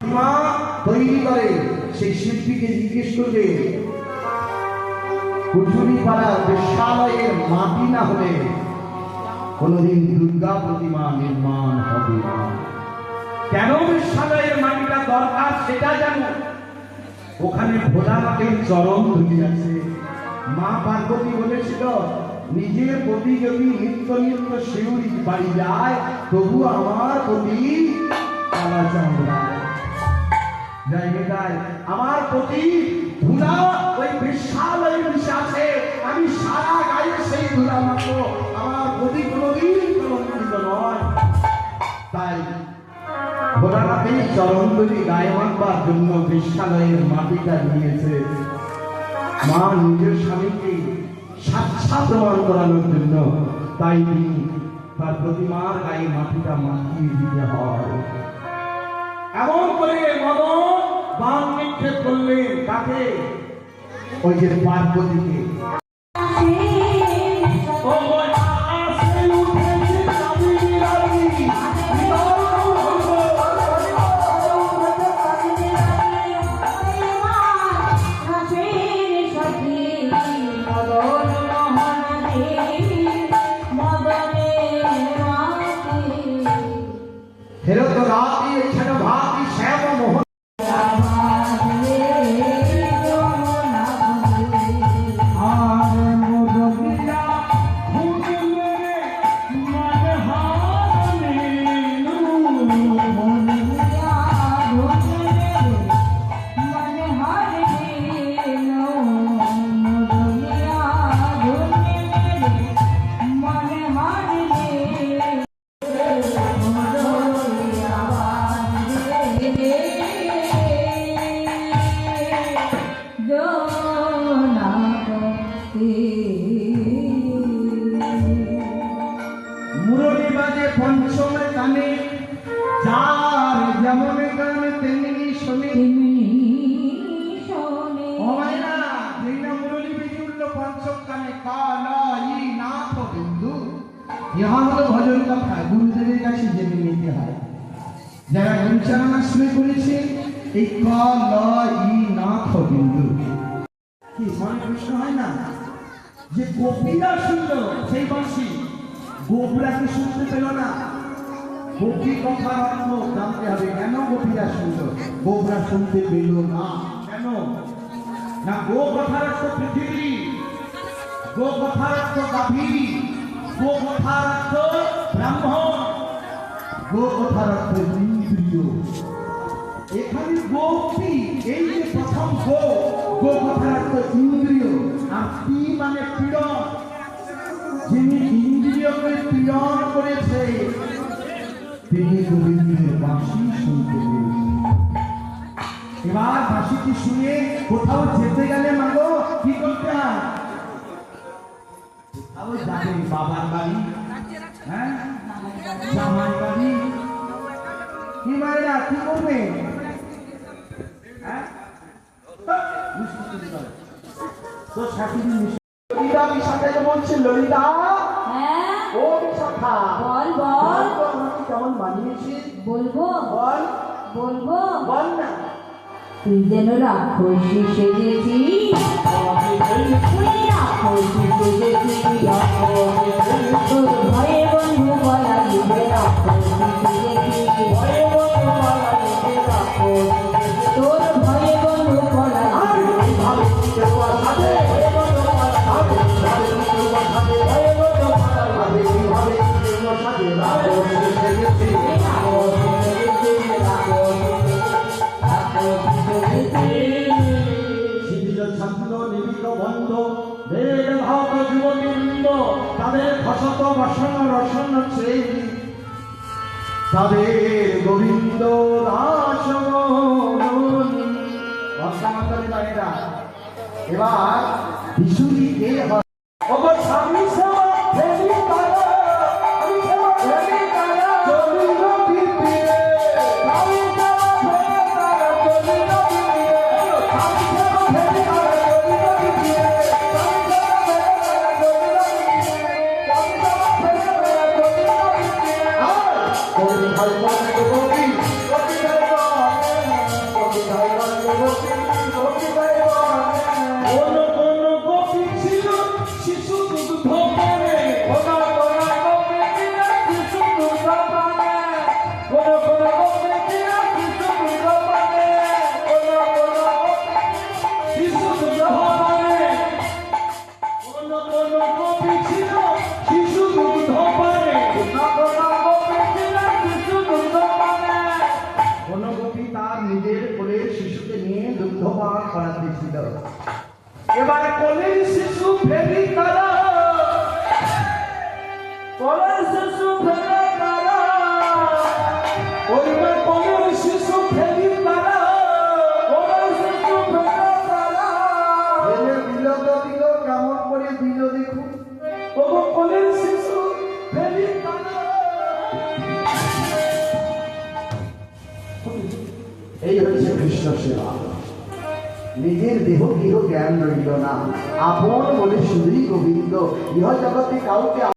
মা তৈরি করে। সেই শিল্পীকে জিজ্ঞেস করবে কুচুরি পাড়ার বেশ্যালয়ের মাটি না হলে কোনদিন দুর্গা প্রতিমা নির্মাণ হবে না? কেন বিশ্বলয়ের মাটিটা দরকার সেটা জানো। ওখানে ভোলানাথের চরণ ধুলি আছে। মা পার্বতী বলেছিল নিজের প্রতি যদি নিত্য নিত্য শিউরি বাড়ি যায়, তবু আমার প্রতি কালা চামড়া বেটাই আমার প্রতি ধুলা ওই বিশাল ওই মিশে আছে। আমি সারা গায়ে সেই ধুলা মাত্র আমার প্রতি কোনোদিন কলঙ্কিত নয়। তাই ভোলানাথের চরণ ধুলি গায়ে মাখবার জন্য বিশালয়ের মাটিটা নিয়েছে। মা নিজের স্বামীকে সাক্ষাৎ প্রমাণ করানোর জন্য তাই তিনি তার প্রতিমার গায়ে মাটিটা মাখিয়ে দিতে হয়। এমন করে মদন বান নিক্ষেপ করলেন তাকে ওই যে পার্বতীকে। ইহা হলো ভজন কথা গুরুদেবের কাছে জেনে নিতে হয়। যারা গুঞ্চারণা শুনে করেছে, এই কালা ই নাথ বিন্দু কি মনে প্রশ্ন হয় না? যে গোপীরা শুনলো, সেই বাঁশি গোপরা কি শুনতে পেল না। গোপী কথার অর্থ জানতে হবে, কেন গোপীরা শুনলো? গোপরা শুনতে পেল না, কেন? না গো কথার অর্থ পৃথিবী গো কথার অর্থ গাভী। গো কথার অর্থ ব্রাহ্মণ গো মানে পীড়ন। যিনি ইন্দ্রিয়কে পীড়ন করেছে তিনি গোবিন্দের বাঁশি শুনতে এবার বাঁশিটি শুনে কোথাও যেতে গেলে মাগো, কি করতে হয়? যাবে বাবার বাড়ি। হ্যাঁ? জামাই বাড়ি। কি মায়েরা কি করবে? হ্যাঁ। তো শাশুড়ি ললিতা ও বিশাখা বল বল। কেমন মানিয়েছি বলব। বল। বলব। বল না। তুই যেন রাক্ষসী 啊。খসত বসন রসন সেই তাদের গোবিন্দ দাস এবার বিশুরি কে এবার কোলের শিশু ফেরি তারা। কলের শিশু ফেলে তারা। ওইবার কলের শিশু ফেলি তারা। কলের শিশু ফেলে তারা। ফেলে দিল তো দিল কেমন করে দিল দেখুন। ওগো কলের শিশু তারা। এই হচ্ছে কৃষ্ণ সেবা। নিজের দেহ কেহ জ্ঞান রইল না। আপন বলে শুধুই গোবিন্দ ইহ জগতে কাউকে